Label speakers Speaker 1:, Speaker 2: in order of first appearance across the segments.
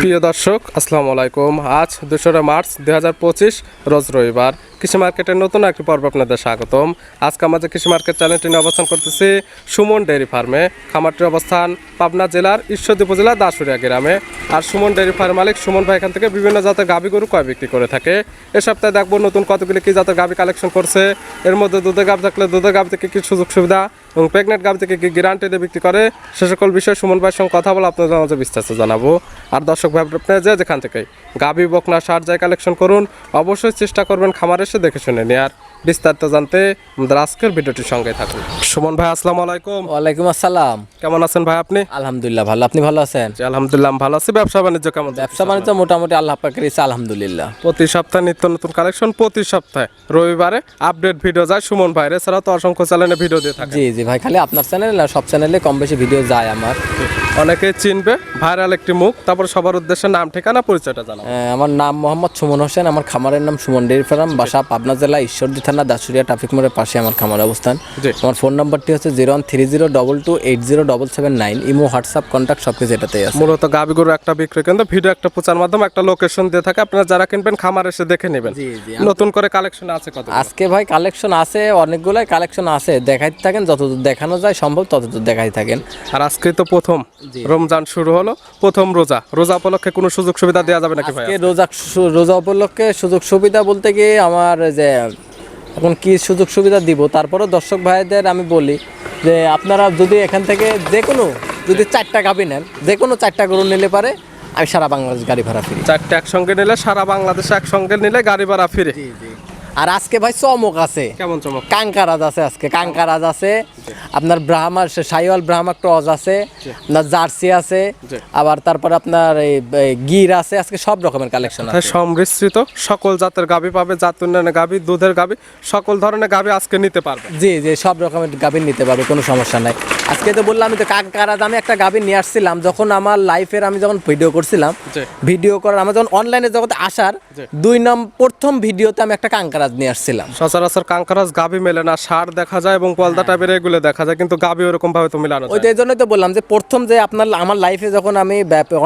Speaker 1: প্রিয় দর্শক আসসালামু আলাইকুম। আজ দোসরা মার্চ দু হাজার পঁচিশ রোজ রবিবার। কৃষি মার্কেটের নতুন একটি পর্ব আপনাদের স্বাগতম। আজকে আমাদের কৃষি মার্কেট চ্যানেলটি নিয়ে অবস্থান করতেছি সুমন ডেয়ারি ফার্মে। খামারটির অবস্থান পাবনা জেলার ঈশ্বরদী উপজেলা দাসুরিয়া গ্রামে। আর সুমন ডেয়ারি ফার্ম মালিক সুমন ভাই এখান থেকে বিভিন্ন জাতের গাভী গরু কয় বিক্রি করে থাকে। এ সপ্তাহে দেখব নতুন কতগুলি কি জাতের গাভী কালেকশন করছে। এর মধ্যে দুধের গাভ থাকলে দুধের গাভ থেকে কি সুযোগ সুবিধা এবং প্রেগনেন্ট গাভ থেকে কি গ্যারান্টি দিয়ে বিক্রি করে, সে সকল বিষয়ে সুমন ভাইয়ের সঙ্গে কথা বলে আপনাদের মাঝে বিস্তারিত জানাব। আর দর্শক ভাই আপনারা যে যেখান থেকে গাভী বকনা সার যায় কালেকশন করুন, অবশ্যই চেষ্টা করবেন খামার এসে দেখে শুনে নেয়ার বিস্তারিত জানতে আমাদের আজকের ভিডিওটির সঙ্গে থাকুন। সুমন ভাই আসসালামু আলাইকুম।
Speaker 2: ওয়ালাইকুম আসসালাম।
Speaker 1: কেমন আছেন ভাই আপনি?
Speaker 2: আলহামদুলিল্লাহ ভালো। আপনি ভালো আছেন?
Speaker 1: জি, আলহামদুলিল্লাহ ভালো আছি। ব্যবসা বাণিজ্য কেমন
Speaker 2: ব্যবসা বাণিজ্য মোটামুটি আল্লাহ পাকের ইচ্ছা আলহামদুলিল্লাহ।
Speaker 1: প্রতি সপ্তাহে নিত্য নতুন কালেকশন প্রতি সপ্তাহে। রবিবারে আপডেট ভিডিও যায় সুমন ভাইয়ের। এছাড়াও তো অসংখ্য চ্যানেলে ভিডিও দিয়ে থাকে
Speaker 2: জি জি ভাই খালি আপনার চ্যানেল না সব চ্যানেলে কম বেশি ভিডিও যায় আমার।
Speaker 1: অনেকে চিনবে ভাইরাল একটি মুখ। তারপর সবার উদ্দেশ্যে নাম ঠিকানা পরিচয়টা জানাব।
Speaker 2: আমার নাম মোহাম্মদ সুমন হোসেন। আমার খামারের নাম সুমন ডেয়ারি ফার্ম। বাসা পাবনা জেলা ঈশ্বরদী থানা দাসুরিয়া ট্রাফিক মোড়ের পাশে আমার খামার অবস্থান। আমার ফোন নাম্বারটি হচ্ছে zero one three zero double two eight zero double seven nine. Imo WhatsApp contact সব কিছু এটাতেই আছে।
Speaker 1: মূলত গাবি গরু একটা বিক্রি কেন্দ্র ভিডিও একটা প্রচার মাধ্যমে একটা লোকেশন দিয়ে থাকে। আপনারা যারা কিনবেন খামার এসে দেখে নেবেন। নতুন করে কালেকশন আছে কত
Speaker 2: আজকে ভাই কালেকশন আছে অনেকগুলাই কালেকশন আছে। দেখাইতে থাকেন যতদূর দেখানো যায় সম্ভব ততদূর দেখাই থাকেন।
Speaker 1: আর আজকে তো প্রথম। রমজান শুরু হলো প্রথম রোজা। রোজা উপলক্ষে কোনো সুযোগ সুবিধা দেওয়া যাবে নাকি ভাই?
Speaker 2: রোজা রোজা উপলক্ষে সুযোগ সুবিধা বলতে গিয়ে আমার যে এখন কি সুযোগ সুবিধা দিব? তারপরে দর্শক ভাইদের আমি বলি যে আপনারা যদি এখান থেকে যে কোনো যদি চারটা গাবি নেন যে কোনো চারটা গরু নিলে পারে আমি সারা বাংলাদেশ গাড়ি ভাড়া ফিরি।
Speaker 1: চারটা একসঙ্গে নিলে সারা বাংলাদেশ একসঙ্গে নিলে গাড়ি ভাড়া ফিরে।
Speaker 2: আর আজকে ভাই চমক আছে।
Speaker 1: কেমন চমক?
Speaker 2: কাঙ্কারাজ আছে আজকে কাঙ্কারাজ আছে। আপনার ব্রাহ্মার সাইওয়াল ব্রাহ্মা ক্রস আছে আপনার জার্সি আছে আবার তারপর আপনার এই গির আছে আজকে সব রকমের কালেকশন আছে।
Speaker 1: সমৃশ্রিত সকল জাতের গাবি পাবে জাত উন্নয়নের গাবি দুধের গাবি সকল ধরনের গাবি আজকে নিতে পারবে।
Speaker 2: জি জি সব রকমের গাভীর নিতে পারবে কোনো সমস্যা নাই। আজকে তো বললাম আমি তো কাকারা দামে একটা গাভীর নিয়ে আসছিলাম যখন আমার লাইফের আমি যখন ভিডিও করছিলাম ভিডিও করার আমার যখন অনলাইনে জগতে আসার দুই নাম প্রথম ভিডিওতে আমি একটা কাঙ্কারাজ নিয়ে আসছিলাম।
Speaker 1: সচরাচর কাঙ্কারাজ গাবি মেলে না সার দেখা যায় এবং পলদা টাইপের এগুলো দেখা যায় কিন্তু গাবি ওরকম ভাবে তো মিলানো
Speaker 2: ওই জন্যই তো বললাম যে প্রথম যে আপনার আমার লাইফে যখন আমি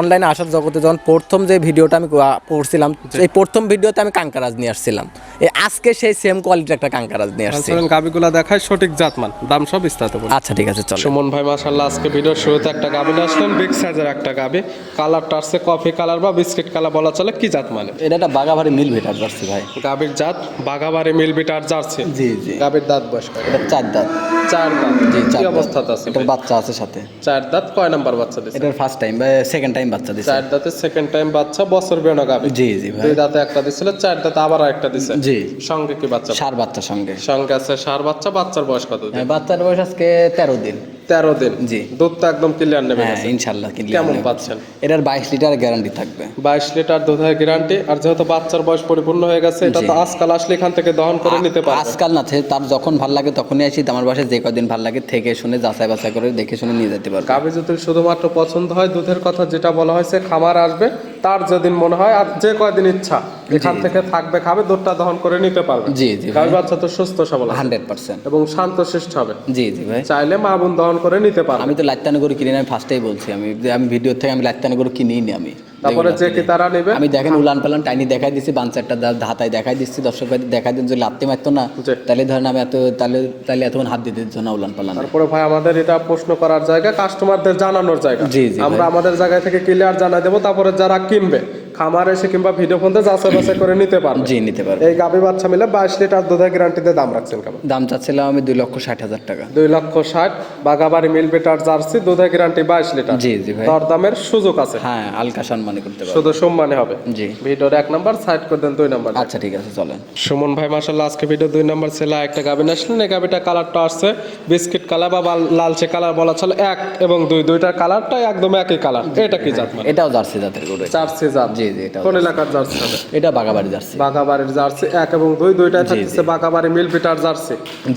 Speaker 2: অনলাইনে আসার জগতে যখন প্রথম যে ভিডিওটা আমি করছিলাম এই প্রথম ভিডিওতে আমি কাঙ্কারাজ নিয়ে আসছিলাম। এই আজকে সেই সেম কোয়ালিটির একটা কাঙ্কারাজ নিয়ে আসছি।
Speaker 1: গাবিগুলা দেখায় সঠিক জাতমান দাম সব বিস্তারিত
Speaker 2: আচ্ছা ঠিক আছে চলো।
Speaker 1: সুমন ভাই মাশাল্লাহ আজকে ভিডিওর শুরুতে একটা গাবি নিয়ে আসলেন বিগ সাইজের একটা গাবি। কালারটা আসছে কফি কালার বা বিস্কিট কালার বলা চলে কি জাত মানে?
Speaker 2: এটা একটা বাগাবাড়ি মিল ভেটার যাচ্ছি ভাই।
Speaker 1: গাবির জাত বাগাবাড়ি মিল বিটার জার্সি?
Speaker 2: জি জি।
Speaker 1: গাবির দাঁত বয়স?
Speaker 2: এটা চার দাঁত।
Speaker 1: চার দাঁত।
Speaker 2: জি চার
Speaker 1: অবস্থাতে আছে ভাই?
Speaker 2: বাচ্চা আছে সাথে।
Speaker 1: চার দাঁত কয় নাম্বার বাচ্চা দিছে?
Speaker 2: এটার ফার্স্ট টাইম বা সেকেন্ড টাইম বাচ্চা দিছে।
Speaker 1: চার দাঁতে সেকেন্ড টাইম বাচ্চা বছর বেরোনো গাবি।
Speaker 2: জি জি ভাই।
Speaker 1: দুই দাঁতে একটা দিছিল চার দাঁতে আবার একটা দিছে।
Speaker 2: জি।
Speaker 1: সঙ্গে কি বাচ্চা?
Speaker 2: সার বাচ্চার সঙ্গে।
Speaker 1: সঙ্গে আছে সার বাচ্চা বাচ্চার বয়স কত
Speaker 2: হ্যাঁ, বাচ্চার বয়স আজকে তেরো দিন।
Speaker 1: তেরো দিন।
Speaker 2: জি।
Speaker 1: দুধটা একদম ক্লিয়ার নেবে
Speaker 2: হ্যাঁ। ইনশাল্লাহ
Speaker 1: কেমন পাচ্ছেন?
Speaker 2: এটার বাইশ লিটার গ্যারান্টি থাকবে।
Speaker 1: বাইশ লিটার দুধের গ্যারান্টি আর যেহেতু বাচ্চার বয়স পরিপূর্ণ হয়ে গেছে এটা তো আজকাল আসলে এখান থেকে দহন করে নিতে পারবে।
Speaker 2: আজকাল না তার যখন ভালো লাগে তখনই আসি আমার বাসায় যে কদিন ভালো লাগে থেকে শুনে যাচাই বাছাই করে দেখে শুনে নিয়ে যেতে পারবে।
Speaker 1: গাভী যদি শুধুমাত্র পছন্দ হয় দুধের কথা যেটা বলা হয়েছে খামার আসবে তার যেদিন মনে হয় আর যে কয়দিন ইচ্ছা এখান থেকে থাকবে খাবে দুধটা দহন করে নিতে পারবে।
Speaker 2: জি জি
Speaker 1: গাভী বাচ্চা তো সুস্থ সবল
Speaker 2: হান্ড্রেড পার্সেন্ট।
Speaker 1: এবং শান্ত শান্তশিষ্ট হবে।
Speaker 2: জি জি ভাই।
Speaker 1: চাইলে মা বোন দহন করে নিতে পারবে।
Speaker 2: আমি তো লাত্তানি কিনি না, আমি ফার্স্টেই বলছি। আমি আমি ভিডিও থেকে আমি লাত্তানি গরু কিনিই নি আমি।
Speaker 1: তারপরে যে কি তারা নেবে
Speaker 2: আমি দেখেন উলান পালান টাইনি দেখাই দিচ্ছি বাঞ্চারটা ধাতায় দেখাই দিচ্ছি দর্শক ভাই দেখাই দিন যদি লাত্তি মারতো না। তাহলে ধরেন আমি এত তাহলে তাহলে এতক্ষণ হাত দিতে দিত না উলান পালান।
Speaker 1: তারপরে ভাই আমাদের এটা প্রশ্ন করার জায়গা কাস্টমারদের জানানোর জায়গা।
Speaker 2: জি, জি,
Speaker 1: আমরা আমাদের জায়গা থেকে ক্লিয়ার জানাই দেবো তারপরে যারা কিনবে খামার এসে কিংবা ভিডিও ফোনতে যাচাই বাছাই করে নিতে পারবে।
Speaker 2: জি নিতে পারবে।
Speaker 1: এই গাবি বাচ্চা মিলে বাইশ লিটার দুধের গ্যারান্টিতে দাম রাখছেন কেমন?
Speaker 2: দাম চাচ্ছিলাম আমি দুই লক্ষ ষাট হাজার টাকা।
Speaker 1: দুই লক্ষ ষাট বাগাবাড়ি মিল বিটার জার্সি দুধের গ্যারান্টি বাইশ লিটার।
Speaker 2: জি জি ভাই।
Speaker 1: দরদামের সুযোগ আছে।
Speaker 2: হ্যাঁ আলকা সম্মানী করতে পারবে।
Speaker 1: শুধু সম্মানে হবে?
Speaker 2: জি।
Speaker 1: ভিডিওর এক নাম্বার সাইড করে দেন দুই নাম্বার।
Speaker 2: আচ্ছা ঠিক আছে চলেন।
Speaker 1: সুমন ভাই মাসাল্লাহ আজকে ভিডিও দুই নাম্বার ছেলে একটা গাভী আসলেন এই গাভীটা কালারটা আসছে বিস্কিট কালার বা লালচে কালার বলা চলে এক এবং দুই দুইটার কালারটা একদম একই কালার। এটা কি জাত মানে?
Speaker 2: এটাও জার্সি জাতের গরু।
Speaker 1: চারসি জাত।
Speaker 2: জি জি এটা
Speaker 1: কোন এলাকার জার্সি হবে?
Speaker 2: এটা বাগাবাড়ি যাচ্ছে
Speaker 1: বাগাবাড়ির জার্সি এক এবং দুই দুইটাই থাকতেছে বাগাবাড়ি মিল পিটার জার্সি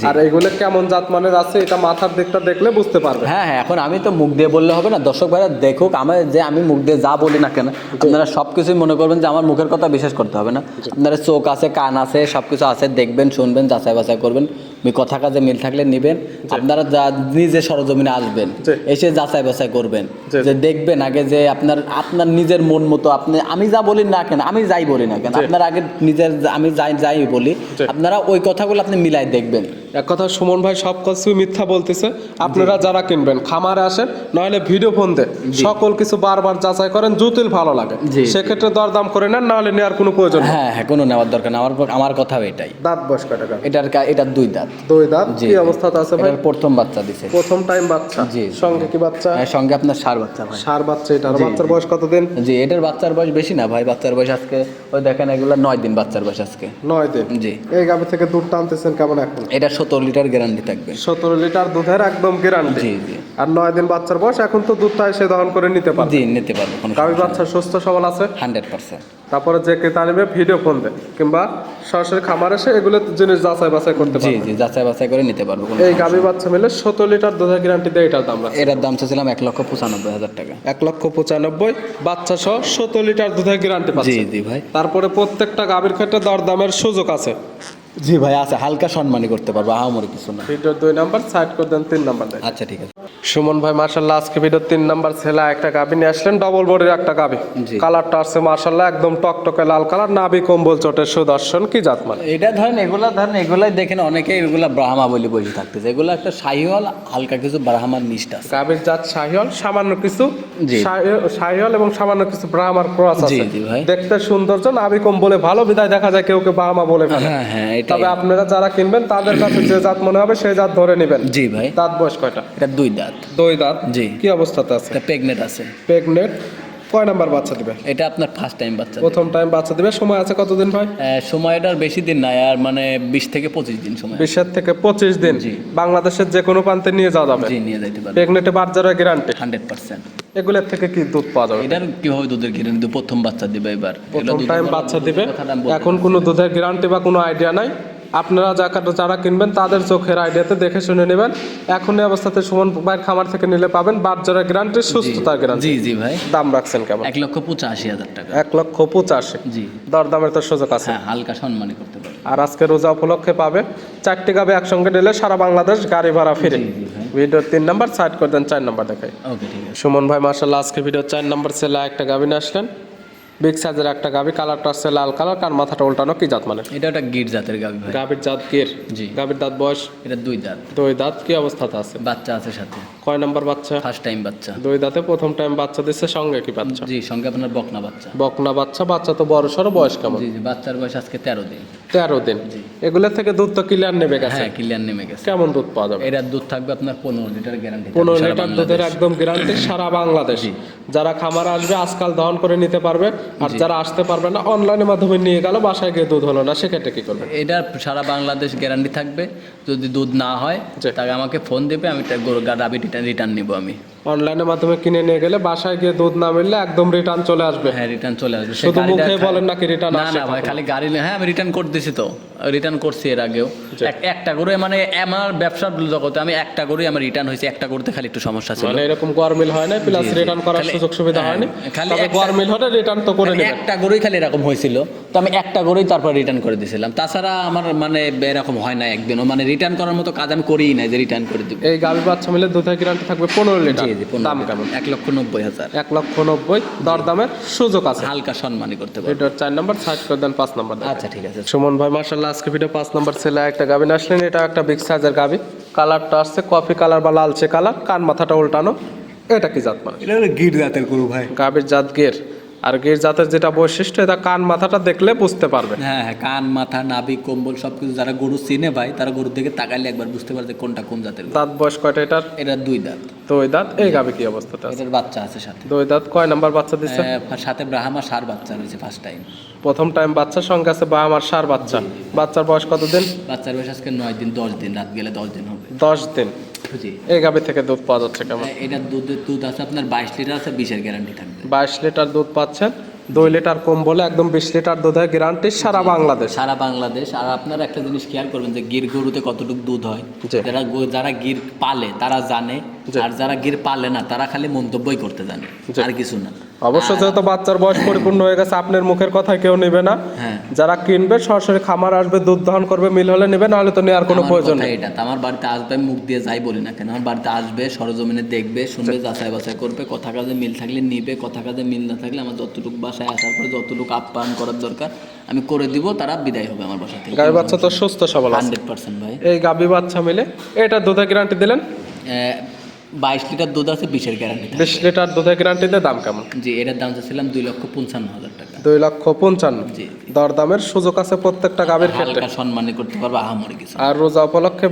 Speaker 1: আর এগুলো কেমন জাত মানের আছে এটা মাথার দিকটা দেখলে বুঝতে পারবে
Speaker 2: হ্যাঁ হ্যাঁ এখন আমি তো মুখ দিয়ে বললে হবে না দর্শক ভাইরা দেখুক আমার যে আমি মুখ দিয়ে যা বলি না কেন আপনারা সব কিছুই মনে করবেন যে আমার মুখের কথা বিশ্বাস করতে হবে না। আপনারা চোখ আছে কান আছে সব কিছু আছে দেখবেন শুনবেন যাচাই বাছাই করবেন। ওই কথা কাজে মিল থাকলে নেবেন। আপনারা যা নিজে সরজমিনে আসবেন এসে যাচাই বাছাই করবেন। যে দেখবেন আগে যে আপনার আপনার নিজের মন মতো আপনি আমি যা বলি না কেন আমি যাই বলি না কেন আপনার আগে নিজের আমি যাই যাই বলি আপনারা ওই কথাগুলো আপনি মিলাই দেখবেন।
Speaker 1: এক কথা সুমন ভাই সব কিছু মিথ্যা বলতেছে। আপনারা যারা কিনবেন খামারে আসেন নইলে ভিডিও ফোন দেন। সকল কিছু বারবার যাচাই করেন জুতিল ভালো লাগে। সেক্ষেত্রে দরদাম করে নেন নাহলে নেওয়ার কোনো প্রয়োজন
Speaker 2: হ্যাঁ হ্যাঁ কোনো নেওয়ার দরকার না আমার আমার কথাও এটাই।
Speaker 1: দাঁত বয়স টাকা?
Speaker 2: এটার এটার দুই দাঁত।
Speaker 1: দুই দাঁত? কি। অবস্থাতে আছে ভাই?
Speaker 2: প্রথম বাচ্চা দিছে।
Speaker 1: প্রথম টাইম বাচ্চা?
Speaker 2: জি।
Speaker 1: সঙ্গে কি বাচ্চা?
Speaker 2: হ্যাঁ, সঙ্গে আপনার সার বাচ্চা ভাই।
Speaker 1: সার বাচ্চা এটা। আর বাচ্চার বয়স কতদিন?
Speaker 2: জি এটার বাচ্চার বয়স বেশি না ভাই। বাচ্চার বয়স আজকে ওই দেখেন এগুলো নয় দিন বাচ্চার বয়স আজকে।
Speaker 1: নয় দিন?
Speaker 2: জি।
Speaker 1: এই গাভি থেকে দুধ টানতেছেন কেমন এখন?
Speaker 2: এটা সত্তর লিটার গ্যারান্টি থাকবে।
Speaker 1: সতেরো লিটার দুধের একদম গ্যারান্টি
Speaker 2: জি জি।
Speaker 1: আর নয় দিন বাচ্চার বয়স এখন তো দুধটা এসে দহন করে নিতে পারবে।
Speaker 2: জি নিতে পারব কোনো
Speaker 1: গাভি বাচ্চা সুস্থ সবল আছে?
Speaker 2: Hundred percent.
Speaker 1: তারপরে যে ক্রেতা নেবে ভিডিও ফোন দেন কিংবা সরাসরি খামার এসে এগুলো জিনিস যাচাই বাছাই করতে
Speaker 2: জি জি যাচাই বাছাই করে নিতে পারব
Speaker 1: এই গাভি বাচ্চা মিলে সতেরো লিটার দুধের গ্যারান্টি দেয় এটার দাম
Speaker 2: এটার দাম চাচ্ছিলাম এক লক্ষ পঁচানব্বই হাজার টাকা।
Speaker 1: এক লক্ষ পঁচানব্বই বাচ্চা সহ সতেরো লিটার দুধের গ্যারান্টি
Speaker 2: জি
Speaker 1: পাচ্ছে।
Speaker 2: জি ভাই।
Speaker 1: তারপরে প্রত্যেকটা গাভীর ক্ষেত্রে দরদামের সুযোগ আছে।
Speaker 2: জি ভাই আছে হালকা সম্মানই করতে পারব আহামরি কিছু না।
Speaker 1: ভিডিওর দুই নাম্বার সাইড করে দেন তিন নাম্বার দেন।
Speaker 2: আচ্ছা ঠিক আছে।
Speaker 1: সুমন ভাই মার্শাল্লাহ আজকে ভিডিওর তিন নাম্বার ছেলে একটা গাভি নিয়ে আসলেন ডবল বডির একটা
Speaker 2: জি।
Speaker 1: কালারটা আসছে মার্শাল্লাহ একদম টকটকে লাল কালার নাভি কম্বল চোটের সুদর্শন কি জাত মানে?
Speaker 2: এটা ধরেন এগুলা ধরেন এগুলাই দেখেন অনেকে এগুলা ব্রাহ্মা বলে বসে থাকতেছে। এগুলো একটা শাহিওয়াল হালকা কিছু ব্রাহ্মার নিষ্ঠা আছে।
Speaker 1: গাভীর জাত শাহিওল সামান্য কিছু
Speaker 2: জি।
Speaker 1: শাহি- এবং সামান্য কিছু ব্রাহ্মার ক্রস আছে।
Speaker 2: জি, জি ভাই।
Speaker 1: দেখতে সৌন্দর্য নাভি কম্বলে ভালো বিদায় দেখা যায় কেউ কেউ ব্রাহ্মা বলে ফেলে।
Speaker 2: হ্যাঁ হ্যাঁ
Speaker 1: তবে আপনারা যারা কিনবেন তাদের কাছে যে জাত মনে হবে সেই জাত ধরে নেবেন।
Speaker 2: জি ভাই।
Speaker 1: দাঁত বয়স কয়টা?
Speaker 2: এটা দুই দাঁত।
Speaker 1: দুই দাঁত?
Speaker 2: জি।
Speaker 1: কি অবস্থাতে আছে?
Speaker 2: এটা প্রেগনেন্ট আছে।
Speaker 1: প্রেগনেন্ট। কয় নাম্বার বাচ্চা দিবে?
Speaker 2: এটা আপনার ফার্স্ট টাইম বাচ্চা
Speaker 1: প্রথম টাইম বাচ্চা দিবে। সময় আছে কতদিন ভাই?
Speaker 2: সময়টার বেশি দিন নাই আর মানে বিশ থেকে পঁচিশ দিন সময়
Speaker 1: বিশের থেকে পঁচিশ দিন। বাংলাদেশের যে কোনো প্রান্তে নিয়ে যাওয়া যাবে।
Speaker 2: জি নিয়ে যাইতে পারবে।
Speaker 1: প্রেগনেন্টে বাচ্চারা গ্যারান্টি
Speaker 2: হান্ড্রেড পার্সেন্ট।
Speaker 1: এগুলোর থেকে কি দুধ পাওয়া যাবে?
Speaker 2: এটার কীভাবে দুধের কিন্তু প্রথম বাচ্চা দিবে এবার।
Speaker 1: প্রথম টাইম বাচ্চা দিবে। এখন কোনো দুধের গ্যারান্টি বা কোনো আইডিয়া নাই। আপনারা যারা যারা কিনবেন তাদের চোখের আইডিয়াতে দেখে শুনে নেবেন। এখনই অবস্থাতে সুমন ভাইয়ের খামার থেকে নিলে পাবেন বাচ্চারা গ্যারান্টি সুস্থতার গ্যারান্টি।
Speaker 2: জি জি ভাই।
Speaker 1: দাম রাখছেন কেমন?
Speaker 2: এক লক্ষ পঁচাশি হাজার টাকা।
Speaker 1: এক লক্ষ পঁচাশি।
Speaker 2: জি।
Speaker 1: দরদামের তো সুযোগ আছে।
Speaker 2: হ্যাঁ হালকা সম্মানই করতে পারবে
Speaker 1: আর আজকে রোজা উপলক্ষে পাবে চারটি গাবে একসঙ্গে নিলে সারা বাংলাদেশ গাড়ি ভাড়া ফিরে। ভিডিওর তিন নাম্বার সাইড করে দেন চার নাম্বার দেখাই।
Speaker 2: ওকে ঠিক আছে।
Speaker 1: সুমন ভাই মার্শাল্লাহ আজকে ভিডিও চার নাম্বার সেলা একটা গাভি নিয়ে আসলেন। বিগ সাইজের একটা গাভি কালারটা আসছে লাল কালার কার মাথাটা উল্টানো কি জাত মানে?
Speaker 2: এটা একটা গির জাতের গাভি ভাই।
Speaker 1: গাভীর জাত গের?
Speaker 2: জি।
Speaker 1: গাভীর দাঁত বয়স?
Speaker 2: এটা দুই দাঁত।
Speaker 1: দুই দাঁত কি অবস্থাতে আছে?
Speaker 2: বাচ্চা আছে সাথে।
Speaker 1: কয় নাম্বার বাচ্চা?
Speaker 2: ফার্স্ট টাইম বাচ্চা।
Speaker 1: দুই দাঁতে প্রথম টাইম বাচ্চা দিচ্ছে সঙ্গে কি বাচ্চা?
Speaker 2: জি সঙ্গে আপনার বকনা বাচ্চা।
Speaker 1: বকনা বাচ্চা বাচ্চা তো বড় সড়ো বয়স কেমন?
Speaker 2: জি জি বাচ্চার বয়স আজকে তেরো দিন।
Speaker 1: তেরো দিন।
Speaker 2: জি।
Speaker 1: এগুলোর থেকে দুধ তো ক্লিয়ার নেবে গেছে।
Speaker 2: হ্যাঁ ক্লিয়ার নেমে গেছে।
Speaker 1: কেমন দুধ পাওয়া যাবে?
Speaker 2: এটার দুধ থাকবে আপনার পনেরো লিটার গ্যারান্টি
Speaker 1: পনেরো লিটার দুধের একদম গ্যারান্টি সারা বাংলাদেশ। যারা খামার আসবে আজকাল দহন করে নিতে পারবে। আর যারা আসতে পারবে না অনলাইনের মাধ্যমে নিয়ে গেল বাসায় গিয়ে দুধ হলো না সেক্ষেত্রে কি করবে?
Speaker 2: এটা সারা বাংলাদেশ গ্যারান্টি থাকবে। যদি দুধ না হয়। তাহলে আমাকে ফোন দেবে আমি গাড়ি রিটার্ন নিব আমি।
Speaker 1: অনলাইনের মাধ্যমে কিনে নিয়ে গেলে বাসায় গিয়ে দুধ না মিললে একদম রিটার্ন চলে আসবে।
Speaker 2: হ্যাঁ রিটার্ন চলে আসবে।
Speaker 1: শুধু মুখে বলেন নাকি রিটার্ন
Speaker 2: না না ভাই খালি গাড়ি হ্যাঁ আমি রিটার্ন করে দিছি তো। রিটার্ন করছি এর আগেও। একটা করে মানে আমার ব্যবসার জগতে আমি একটা করে আমার রিটার্ন হয়েছে। একটা করতে খালি একটু সমস্যা ছিল।
Speaker 1: মানে এরকম গরমিল হয় না প্লাস। রিটার্ন করার সুযোগ সুবিধা
Speaker 2: হ্যাঁ,
Speaker 1: হয়নি।
Speaker 2: খালি
Speaker 1: তবে
Speaker 2: একটা-
Speaker 1: গরমিল হলে রিটার্ন তো করে
Speaker 2: খালি
Speaker 1: নেবেন।
Speaker 2: একটা করেই খালি এরকম হয়েছিল। তো আমি একটা করেই তারপর রিটার্ন করে দিয়েছিলাম তাছাড়া আমার মানে এরকম হয় না একদিনও। মানে রিটার্ন করার মতো কাজ আমি করিই না যে রিটার্ন করে দিব।
Speaker 1: এই গাভী বাচ্চা মিলে দুধের গ্যারান্টি থাকবে পনেরো লিটার।
Speaker 2: জি
Speaker 1: দাম। কেমন?
Speaker 2: এক লক্ষ নব্বই হাজার।
Speaker 1: এক লক্ষ নব্বই দরদামের সুযোগ আছে।
Speaker 2: হালকা সম্মানই করতে পারবে।
Speaker 1: এটা চার নম্বর সার্চ করে দেন পাঁচ নম্বর
Speaker 2: আচ্ছা ঠিক আছে।
Speaker 1: সুমন ভাই মার্শাল্লাহ আজকে ভিডিও পাঁচ নাম্বার ছেলে একটা আসলেন এটা একটা বিগ সাইজের গাভী কালারটা আসছে কফি কালার বা লালচে কালার কান মাথাটা উল্টানো। এটা কি জাত মানে?
Speaker 2: এটা গির জাতের গরু ভাই।
Speaker 1: গাভীর জাত গের। আর গের জাতের যেটা বৈশিষ্ট্য এটা কান মাথাটা দেখলে বুঝতে পারবে।
Speaker 2: হ্যাঁ হ্যাঁ কান মাথা নাভি কম্বল সবকিছু যারা গরু চিনে ভাই তারা গরুর দিকে তাকাইলে একবার বুঝতে পারবে যে কোনটা কোন জাতের।
Speaker 1: দাঁত বয়স কয়টা এটার?
Speaker 2: এটা দুই দাঁত।
Speaker 1: দুই দাঁত? এই গাবে কি অবস্থাটা আছে?
Speaker 2: এটার বাচ্চা আছে সাথে।
Speaker 1: দুই দাঁত? কয় নাম্বার বাচ্চা দিচ্ছে
Speaker 2: সাথে ব্রাহ্মা সার বাচ্চা রয়েছে ফার্স্ট টাইম
Speaker 1: প্রথম টাইম বাচ্চার সঙ্গে আছে বা আমার সার বাচ্চা। বাচ্চার বয়স কতদিন?
Speaker 2: বাচ্চার বয়স আজকে নয় দিন দশ দিন রাত গেলে দশ দিন হবে।
Speaker 1: দশ দিন। এই গাভী থেকে দুধ পাওয়া যাচ্ছে কেমন?
Speaker 2: এটার দুধের দুধ আছে আপনার বাইশ লিটার আছে বিশের গ্যারান্টি থাকবে।
Speaker 1: বাইশ লিটার দুধ পাচ্ছেন। দুই লিটার কম বলে একদম বিশ লিটার দুধের গ্যারান্টি সারা বাংলাদেশ।
Speaker 2: সারা বাংলাদেশ। আর আপনারা একটা জিনিস খেয়াল করবেন যে গির গরুতে কতটুকু দুধ হয়। যারা যারা গির পালে তারা জানে। আর যারা গির পালে না তারা খালি মন্তব্যই করতে জানে। আর কিছু না।
Speaker 1: অবশ্য যেহেতু বাচ্চার বয়স পরিপূর্ণ হয়ে গেছে আপনার মুখের কথা কেউ নেবে না।
Speaker 2: হ্যাঁ।
Speaker 1: যারা কিনবে সরাসরি খামার আসবে দুধ দহন করবে মিল হলে নেবে নাহলে তো নেওয়ার কোনো প্রয়োজন নেই।
Speaker 2: এটা আমার বাড়িতে আসবে আমি মুখ দিয়ে যাই বলি না কেন আমার বাড়িতে আসবে সরজমিনে দেখবে শুনবে যাচাই বাছাই করবে কথা কাজে মিল থাকলে নিবে কথা কাজে মিল না থাকলে আমার যতটুকু বাসায় আসার পরে যতটুকু আপ্যায়ন করার দরকার আমি করে দিব তারা বিদায় হবে আমার বাসা থেকে।
Speaker 1: গাভী বাচ্চা তো সুস্থ সবল
Speaker 2: হান্ড্রেড পার্সেন্ট ভাই।
Speaker 1: এই গাভী বাচ্চা মিলে এটা দুধের গ্যারান্টি দিলেন?
Speaker 2: বাইশ লিটার দুধ আছে বিশের গ্যারান্টি
Speaker 1: বিশ লিটার দুধের গ্যারান্টিতে দাম কেমন?
Speaker 2: জি এটার দাম চাচ্ছিলাম দুই লক্ষ পঞ্চান্ন হাজার টাকা।
Speaker 1: দুই লক্ষ পঞ্চান্ন।
Speaker 2: জি।
Speaker 1: দরদামের সুযোগ আছে প্রত্যেকটা গাভীর ক্ষেত্রে।
Speaker 2: হালকা সম্মানী করতে পারব আহামরি কিছু
Speaker 1: আর রোজা উপলক্ষে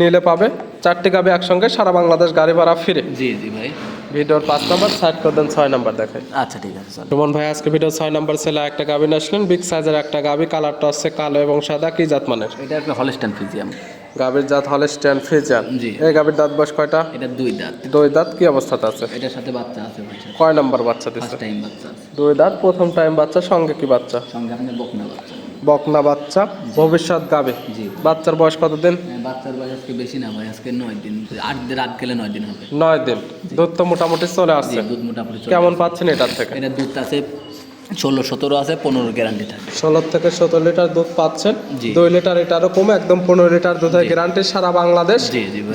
Speaker 1: নিলে পাবে চারটি গাভী একসঙ্গে সারা বাংলাদেশ গাড়ি ভাড়া ফিরে।
Speaker 2: জি জি ভাই।
Speaker 1: ভিডিওর পাঁচ নাম্বার সাইড করে দেন ছয় নাম্বার দেখে
Speaker 2: আচ্ছা ঠিক আছে
Speaker 1: সুমন ভাই আজকে ভিডিও ছয় নাম্বার ছেলে একটা গাভী নিয়ে আসলেন বিগ সাইজের একটা গাভী কালারটা হচ্ছে কালো এবং সাদা কি জাত মানের?
Speaker 2: এটা একটা হলস্টান ফিজিয়াম
Speaker 1: গাভীর জাত হলে স্ট্যান্ড ফ্রিজার
Speaker 2: জি।
Speaker 1: এই গাভীর দাঁত বয়স কয়টা?
Speaker 2: এটা দুই দাঁত।
Speaker 1: দুই দাঁত কি অবস্থাতে আছে?
Speaker 2: এটার সাথে বাচ্চা আছে
Speaker 1: কয় নাম্বার বাচ্চা দিচ্ছে
Speaker 2: ফার্স্ট টাইম বাচ্চা
Speaker 1: দুই দাঁত প্রথম টাইম বাচ্চা সঙ্গে কি বাচ্চা?
Speaker 2: সঙ্গে আপনার বকনা বাচ্চা।
Speaker 1: বকনা বাচ্চা ভবিষ্যৎ গাবে
Speaker 2: জি।
Speaker 1: বাচ্চার বয়স কত
Speaker 2: দিন বাচ্চার বয়স আজকে বেশি না ভাই আজকে নয় দিন। আট দিন রাত গেলে নয় দিন হবে।
Speaker 1: নয় দিন। দুধ তো মোটামুটি চলে আসছে।
Speaker 2: দুধ মোটামুটি চলে।
Speaker 1: কেমন পাচ্ছেন এটার থেকে?
Speaker 2: এটা দুধ আছে ষোলো সতেরো আছে পনেরো গ্যারান্টি থাকে
Speaker 1: ষোলো থেকে সতেরো লিটার দুধ পাচ্ছেন। দুই লিটার এটারও কমে একদম পনেরো লিটার দুধের গ্যারান্টি সারা বাংলাদেশ।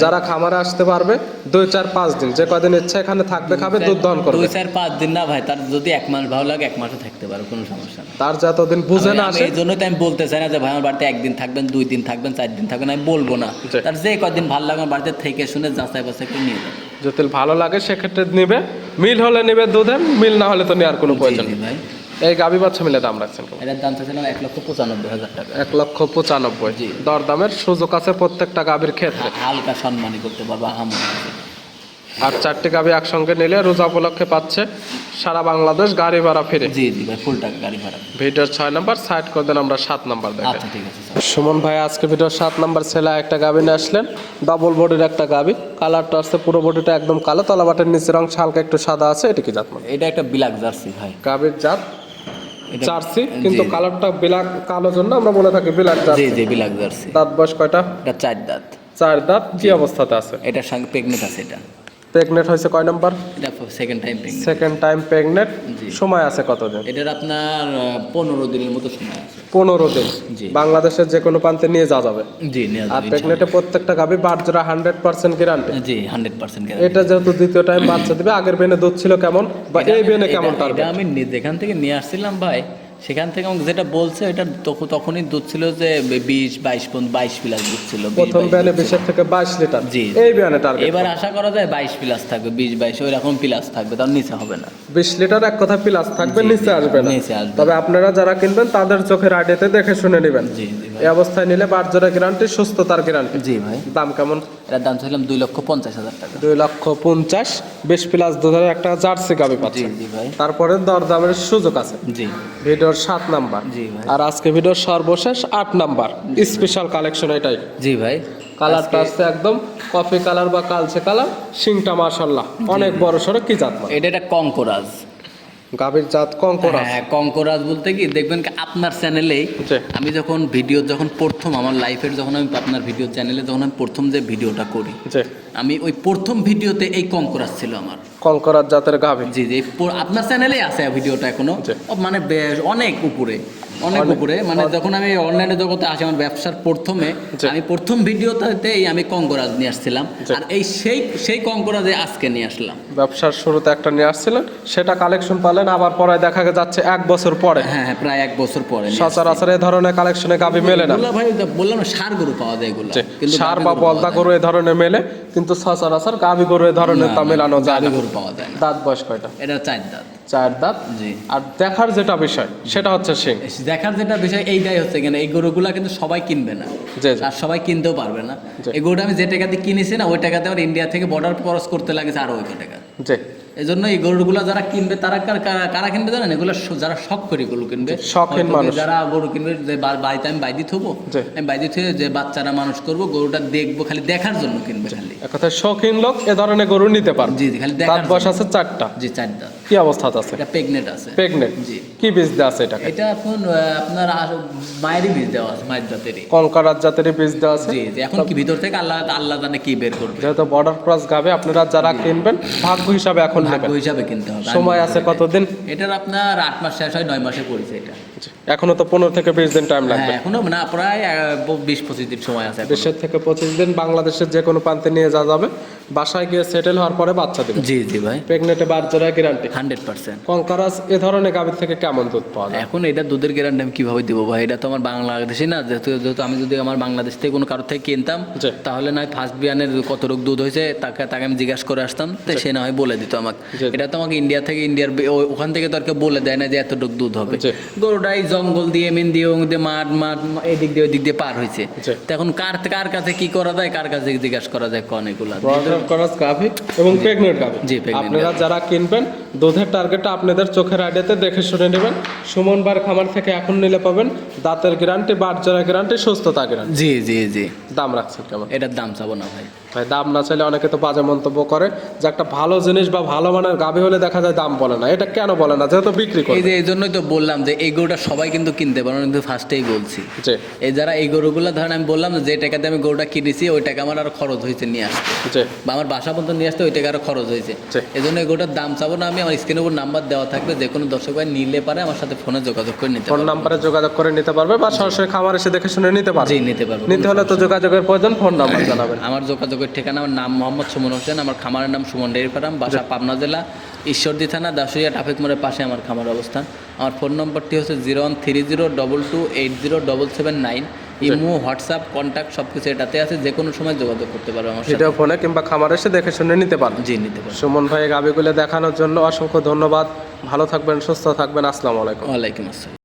Speaker 1: যারা খামারে আসতে পারবে দুই চার পাঁচ দিন যে কদিন ইচ্ছা এখানে থাকবে খাবে দুধ দহন করবে।
Speaker 2: দুই চার পাঁচ দিন না ভাই তার যদি এক মাস ভালো লাগে এক মাসও থাকতে পারে কোনো সমস্যা নেই
Speaker 1: তার যতদিন বুঝে না আসে
Speaker 2: এই জন্যই তো আমি বলতে চাই না যে ভাই আমার বাড়িতে একদিন থাকবেন দুই দিন থাকবেন চার দিন থাকবেন আমি বলব না। তার যে কদিন ভালো লাগে আমার বাড়িতে থেকে শুনে যাচাই বাছাই করে নিয়ে যাবে।
Speaker 1: যদি ভালো লাগে সেক্ষেত্রে নিবে। মিল হলে নিবে দুধে মিল না হলে তো নেওয়ার কোনো প্রয়োজন নেই।
Speaker 2: ভাই।
Speaker 1: এই গাভী বাচ্চা মিলে দাম রাখছেন
Speaker 2: এটার দাম চাচ্ছিলাম এক লক্ষ পঁচানব্বই হাজার টাকা।
Speaker 1: এক লক্ষ পঁচানব্বই।
Speaker 2: জি।
Speaker 1: দরদামের সুযোগ আছে প্রত্যেকটা গাভীর ক্ষেত্রে।
Speaker 2: হালকা সম্মানই করতে পারব আহামরি
Speaker 1: আর চারটি গাভী একসঙ্গে নিলে রোজা উপলক্ষে পাচ্ছে সারা বাংলাদেশ গাড়ি ভাড়া ফিরে।
Speaker 2: জি জি ভাই ফুল টাকা গাড়ি ভাড়া।
Speaker 1: ভিডিওর ছয় নাম্বার সাইড করে দেন আমরা সাত নাম্বার দেখে।
Speaker 2: আচ্ছা ঠিক আছে
Speaker 1: সুমন ভাই আজকে ভিডিওর সাত নাম্বার ছেলে একটা গাভী নিয়ে আসলেন। ডবল বডির একটা গাভী কালারটা আসছে পুরো বডিটা একদম কালো। তলাবাটের নিচের অংশ হালকা একটু সাদা আছে এটা কি জাত মানে
Speaker 2: এটা একটা বিলাক জার্সি ভাই।
Speaker 1: গাভীর জাত জার্সি কিন্তু কালারটা ব্ল্যাক কালো জন্য আমরা বলে থাকি বিলাক জার্সি।
Speaker 2: জি বিলাক জার্সি।
Speaker 1: দাঁত বয়স কয়টা?
Speaker 2: এটা চার দাঁত।
Speaker 1: চার দাঁত কি অবস্থাতে আছে?
Speaker 2: এটা প্রেগনেন্ট আছে এটা।
Speaker 1: প্রেগনেন্ট হয়েছে কয় নাম্বার?
Speaker 2: এটা second time pregnant
Speaker 1: second time pregnant. সময় আছে কতদিন?
Speaker 2: এটার আপনার পনেরো দিনের মতো সময় আছে।
Speaker 1: পনেরো দিন।
Speaker 2: জি।
Speaker 1: বাংলাদেশের যে কোনো প্রান্তে নিয়ে যাওয়া যাবে।
Speaker 2: জি
Speaker 1: আর প্রেগনেন্টে প্রত্যেকটা গাভী বাচ্চারা হান্ড্রেড পার্সেন্ট গ্যারান্টি
Speaker 2: জি হান্ড্রেড পার্সেন্ট
Speaker 1: এটা যেহেতু দ্বিতীয় টাইম বাচ্চা দিবে আগের বেনে দুধ ছিল কেমন? বা এই বেনে কেমন
Speaker 2: এটা আমি এখান থেকে নিয়ে আসছিলাম ভাই। সেখান থেকে আমাকে যেটা বলছে এটা তখন তখনই দুধ ছিল যে বিশ বাইশ বাইশ প্লাস দুধ ছিল
Speaker 1: প্রথম
Speaker 2: 22
Speaker 1: বেনে
Speaker 2: দুধ ছিল।
Speaker 1: বিশের থেকে বাইশ লিটার।
Speaker 2: জি।
Speaker 1: এই টার্গেট
Speaker 2: এবার আশা করা যায় বাইশ প্লাস থাকবে বিশ বাইশ ওই রকম প্লাস থাকবে তার নিচে হবে না।
Speaker 1: বিশ লিটার এক কথা প্লাস থাকবে নিচে আসবে না।
Speaker 2: নিচে আসবে।
Speaker 1: তবে আপনারা যারা কিনবেন তাদের চোখের আইডিতে দেখে শুনে নেবেন।
Speaker 2: জি
Speaker 1: এই অবস্থায় নিলে বাচ্চারা গ্যারান্টি সুস্থতার গ্যারান্টি
Speaker 2: জি ভাই।
Speaker 1: দাম কেমন?
Speaker 2: এটার দাম ছিলাম দুই লক্ষ পঞ্চাশ হাজার টাকা।
Speaker 1: দুই লক্ষ পঞ্চাশ বিশ প্লাস দুধের একটা জার্সি
Speaker 2: জি
Speaker 1: পাচ্ছে
Speaker 2: জি ভাই।
Speaker 1: তারপরে দরদামের সুযোগ আছে।
Speaker 2: জি।
Speaker 1: ভিডিওর সাত নাম্বার।
Speaker 2: জি ভাই।
Speaker 1: আর আজকে ভিডিওর সর্বশেষ আট নাম্বার। স্পেশাল কালেকশন এটাই।
Speaker 2: জি ভাই।
Speaker 1: কালারটা আসছে একদম কফি কালার বা কালচে কালার সিংটা মার্শাল্লাহ অনেক বড় সড়ো কি জাত মানে?
Speaker 2: এটা একটা কঙ্করাজ।
Speaker 1: গাভীর জাত কঙ্করাজ।
Speaker 2: হ্যাঁ কঙ্করাজ বলতে কি দেখবেন কি আপনার চ্যানেলেই। আমি যখন ভিডিও যখন প্রথম আমার লাইফের যখন আমি আপনার ভিডিও চ্যানেলে যখন আমি প্রথম যে ভিডিওটা করি আমি ওই প্রথম ভিডিওতে এই কঙ্করাজ ছিল আমার।
Speaker 1: কঙ্করাজ জাতের গাভী।
Speaker 2: জি জি আপনার চ্যানেলেই আছে ভিডিওটা এখনও। মানে বেশ অনেক উপরে। অনেক উপরে। মানে যখন আমি অনলাইনে জগতে আসি আমার ব্যবসার প্রথমে আমি প্রথম ভিডিওটাতেই আমি কঙ্করাজ নিয়ে আসছিলাম। আর এই সেই সেই কঙ্করাজে আজকে নিয়ে আসলাম।
Speaker 1: ব্যবসার শুরুতে একটা নিয়ে আসছিলেন সেটা কালেকশন পালেন আবার পরে দেখা যাচ্ছে এক বছর পরে।
Speaker 2: হ্যাঁ হ্যাঁ প্রায় এক বছর পরে।
Speaker 1: সচরাচর এই ধরনের কালেকশনে গাভী মেলে না।
Speaker 2: ভাই বললাম সার গরু পাওয়া যায় এগুলো।
Speaker 1: যে সার বা বলদা গরু এই ধরনের মেলে কিন্তু সচরাচর গাভী গরু এই ধরনের তা মেলানো যায় না।
Speaker 2: গরু পাওয়া যায় না।
Speaker 1: দাঁত বয়স কয়টা?
Speaker 2: এটা চার দাঁত।
Speaker 1: চার দাঁত
Speaker 2: জি।
Speaker 1: আর দেখার যেটা বিষয় সেটা হচ্ছে সিং
Speaker 2: দেখার যেটা বিষয় এইটাই হচ্ছে কেন এই গরুগুলা কিন্তু সবাই কিনবে না। আর সবাই কিনতেও পারবে না। এই গরুটা আমি যে টাকা দিয়ে কিনেছি না ওই টাকাতে আমার ইন্ডিয়া থেকে বর্ডার ক্রস করতে লাগেছে আরও ওই টাকা।
Speaker 1: জি।
Speaker 2: এই জন্য এই গরুগুলো যারা কিনবে তারা কারা- কিনবে জানেন? এগুলো যারা শখ করে গরু কিনবে।
Speaker 1: মানুষ।
Speaker 2: যারা গরু কিনবে যে বাড়িতে আমি বাইদি থবো আমি বাইদি থুয়ে যে বাচ্চারা মানুষ করব গরুটা দেখব খালি দেখার জন্য কিনবে খালি।
Speaker 1: কথায় শৌখিন লোক এ ধরনের গরু নিতে পারবে।
Speaker 2: জি জি খালি দেখার
Speaker 1: বয়স আছে চারটা।
Speaker 2: জি চারটা।
Speaker 1: কি অবস্থাতে আছে?
Speaker 2: এটা প্রেগনেন্ট আছে।
Speaker 1: প্রেগনেন্ট?
Speaker 2: জি।
Speaker 1: কি বীজ দেওয়া আছে এটা
Speaker 2: এটা এখন আপনার মায়েরই বীজ দেওয়া আছে মায়ের জাতেরই।
Speaker 1: কঙ্কারার জাতের বীজ দেওয়া আছে?
Speaker 2: জি এখন কি ভিতর থেকে আল্লাহ আল্লাহ জানে কি বের করবে।
Speaker 1: যেহেতু বর্ডার ক্রস গাবে আপনারা যারা কিনবেন ভাগ্য হিসাবে এখন
Speaker 2: ভাগ্য হিসাবে কিনতে হবে।
Speaker 1: সময় আছে কতদিন?
Speaker 2: এটার আপনার আট মাস শেষ হয় নয় মাসে পড়েছে এটা।
Speaker 1: এখনও তো পনেরো থেকে বিশ দিন টাইম লাগবে।
Speaker 2: হ্যাঁ এখনও না প্রায় বিশ পঁচিশ দিন সময় আছে
Speaker 1: দেশের থেকে পঁচিশ দিন বাংলাদেশের যে কোনো প্রান্তে নিয়ে যাওয়া যাবে। বাসায় গিয়ে সেটেল হওয়ার পরে বাচ্চা দেবে।
Speaker 2: জি জি ভাই।
Speaker 1: প্রেগনেন্টে জোড়ায় গ্যারান্টি
Speaker 2: হান্ড্রেড পার্সেন্ট।
Speaker 1: কঙ্কারাস এ ধরনের গাভীর থেকে কেমন দুধ পাওয়া যায়?
Speaker 2: এখন এটা দুধের গ্যারান্টি আমি কীভাবে দিব ভাই? এটা তো আমার বাংলাদেশে না যেহেতু যেহেতু আমি যদি আমার বাংলাদেশ থেকে কোনো কারোর থেকে কিনতাম। তাহলে নয় ফার্স্ট বিয়ানের কত রোগ দুধ হয়েছে তাকে তাকে আমি জিজ্ঞাসা করে আসতাম তো সে না হয় বলে দিত আমাকে। এটা তো আমাকে ইন্ডিয়া থেকে ইন্ডিয়ার ওখান থেকে তো আর কেউ বলে দেয় না যে এতটুকু দুধ হবে।
Speaker 1: জি।
Speaker 2: গরুটাই জঙ্গল দিয়ে মিন দিয়ে ওং দিয়ে মাঠ মাঠ এদিক দিয়ে ওই দিক দিয়ে পার হয়েছে। তো এখন কার কার কাছে কি করা যায় কার কাছে জিজ্ঞাসা করা যায় কন এগুলা?
Speaker 1: ক্রস গাভী এবং প্রেগনেন্ট গাভী
Speaker 2: জি,
Speaker 1: আপনারা যারা কিনবেন দুধের টার্গেটটা আপনাদের চোখের আইডিয়াতে দেখে শুনে নেবেন। সুমন বার খামার থেকে এখন নিলে পাবেন দাঁতের গ্যারান্টি বার জোড়া গ্যারান্টি সুস্থতা গ্যারান্টি
Speaker 2: জি জি জি।
Speaker 1: দাম রাখছেন কেমন?
Speaker 2: এটার দাম চাবো না ভাই।
Speaker 1: ভাই দাম না চাইলে অনেকে তো বাজে মন্তব্য করে যে একটা ভালো জিনিস বা ভালো মানের গাভী হলে দেখা যায় দাম বলে না। এটা কেন বলে না? যেহেতু বিক্রি করে।
Speaker 2: এই যে এই জন্যই তো বললাম যে এই গরুটা সবাই কিন্তু কিনতে পারে কিন্তু ফার্স্টেই বলছি। এই যারা এই গরুগুলো ধরেন আমি বললাম যে টাকাতে আমি গরুটা কিনেছি ওই টাকা আমার আরও খরচ হয়েছে নিয়ে আসতে। বা আমার বাসা পর্যন্ত নিয়ে আসতে ওই টাকা আরও খরচ হয়েছে। এই জন্য এই গরুটার দাম চাবো না আমি আমার স্ক্রিনের উপর নাম্বার দেওয়া থাকবে যে কোনো দর্শক ভাই নিলে পারে আমার সাথে ফোনে যোগাযোগ করে নিতে
Speaker 1: ফোন নাম্বারে যোগাযোগ করে নিতে পারবে বা সরাসরি খামার এসে দেখে শুনে নিতে পারবে।
Speaker 2: জি নিতে পারবে
Speaker 1: নিতে হলে তো যোগাযোগের প্রয়োজন ফোন নাম্বার জানাবেন।
Speaker 2: আমার যোগাযোগের ঠিকানা আমার নাম মোহাম্মদ সুমন হোসেন আমার খামারের নাম সুমন ডেয়ারি ফার্ম বাসা পাবনা জেলা ঈশ্বরদী থানা দাসুরিয়া ট্রাফিক মোড়ের পাশে আমার খামার অবস্থান। আমার ফোন নম্বরটি হচ্ছে zero one three zero double two eight zero double seven nine. Imo WhatsApp contact সব কিছু এটাতে আছে। যে কোনো সময় যোগাযোগ করতে পারবে আমার
Speaker 1: সেটা ফোনে কিংবা খামার এসে দেখে শুনে নিতে পারো।
Speaker 2: জি নিতে পারো।
Speaker 1: সুমন ভাই গাবিগুলো দেখানোর জন্য অসংখ্য ধন্যবাদ। ভালো থাকবেন সুস্থ থাকবেন। আসসালামু আলাইকুম।
Speaker 2: ওয়ালাইকুম আসসালাম।